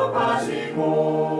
영접하시고